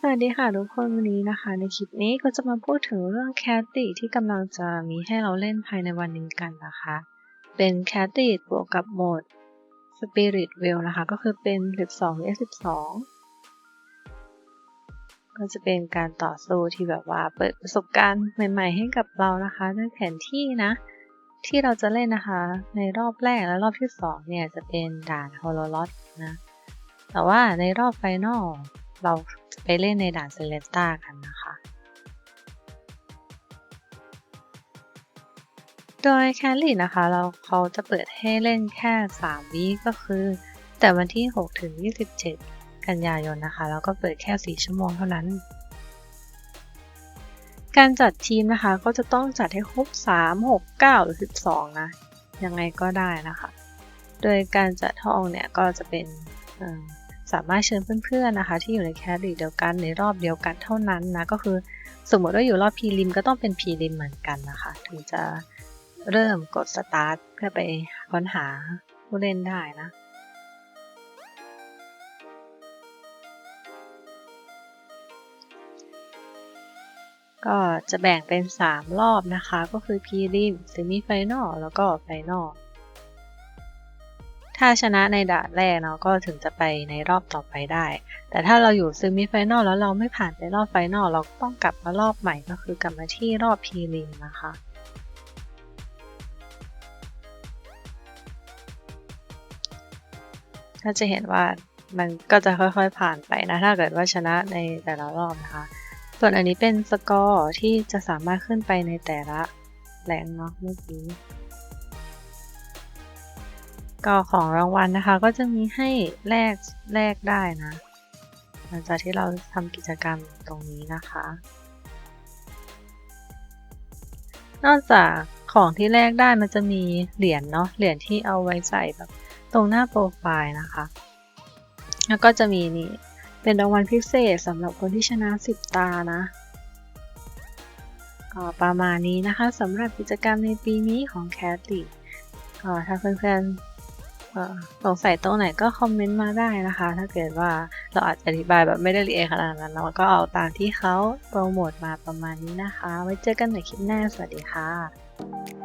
สวัสดีค่ะทุกคนวันนี้นะคะ ในคลิปนี้ก็จะมาพูดถึงเรื่องแคตติที่กำลังจะมีให้เราเล่นภายในวันนี้กันนะคะ เป็นแคตติบวกกับโหมด Spirit w e l l นะคะ ก็คือเป็น 12 vs 12ก็จะเป็นการต่อสู้ที่แบบว่าเปิดประสบการณ์ใหม่ๆ ให้กับเรานะคะด้วยแผนที่นะ ที่เราจะเล่นนะคะ ในรอบแรกและรอบที่ 2 เนี่ยจะเป็นด่านฮโลลอตนะ แต่ว่าในรอบไฟนอล เราจะไปเล่นในด่านเซเลสตากันนะคะ โดยแคลรี่นะคะ เราเขาจะเปิดให้เล่นแค่ 3วีก็คือ แต่วันที่ 6 ถึง 27 กันยายนนะคะ แล้วก็เปิดแค่ 4 ชั่วโมงเท่านั้น การจัดทีมนะคะก็จะต้องจัดให้ครบ 3 6 9 หรือ 12 นะ ยังไงก็ได้นะคะ โดยการจัดห้องเนี่ยก็จะเป็น สามารถเชิญเพื่อนๆนะคะ ที่อยู่ในแคดรีเดียวกันในรอบเดียวกันเท่านั้นนะก็คือสมมติว่าอยู่รอบพีริมก็ต้องเป็นพีริมเหมือนกันนะคะ ถึงจะเริ่มกดสตาร์ทเพื่อไปค้นหาผู้เล่นได้นะก็จะแบ่งเป็น 3 รอบนะคะ ก็คือพีริมเซมิไฟนอลแล้วก็ไฟนอล ถ้าชนะในด่านแรกเนาะก็ถึงจะไปในรอบต่อไปได้ แต่ถ้าเราอยู่ซิมิไฟนอลแล้วเราไม่ผ่านไปรอบไฟนอลเราต้องกลับมารอบใหม่ก็คือกลับมาที่รอบพีริมนะคะก็จะเห็นว่ามันก็จะค่อยๆผ่านไปนะ ถ้าเกิดว่าชนะในแต่ละรอบนะคะ ส่วนอันนี้เป็นสกอร์ที่จะสามารถขึ้นไปในแต่ละแรงเนาะเมื่อกี้ ก็ของรางวัลนะคะ ก็จะมีให้แลกแลกได้นะ หลังจากที่เราทำกิจกรรมตรงนี้นะคะ นอกจากของที่แลกได้มันจะมีเหรียญเนาะเหรียญที่เอาไว้ใส่แบบตรงหน้าโปรไฟล์นะคะ แล้วก็จะมีนี่เป็นรางวัลพิเศษสำหรับคนที่ชนะ 10 ตานะก็ประมาณนี้นะคะสำหรับกิจกรรมในปีนี้ของแคทติก็ถ้าเพื่อนๆ สงสัยตรงไหนก็คอมเมนต์มาได้นะคะ ถ้าเกิดว่าเราอาจจะอธิบายแบบไม่ได้ละเอียดขนาดนั้น เราก็เอาตามที่เขาโปรโมทมาประมาณนี้นะคะ ไว้เจอกันในคลิปหน้า สวัสดีค่ะ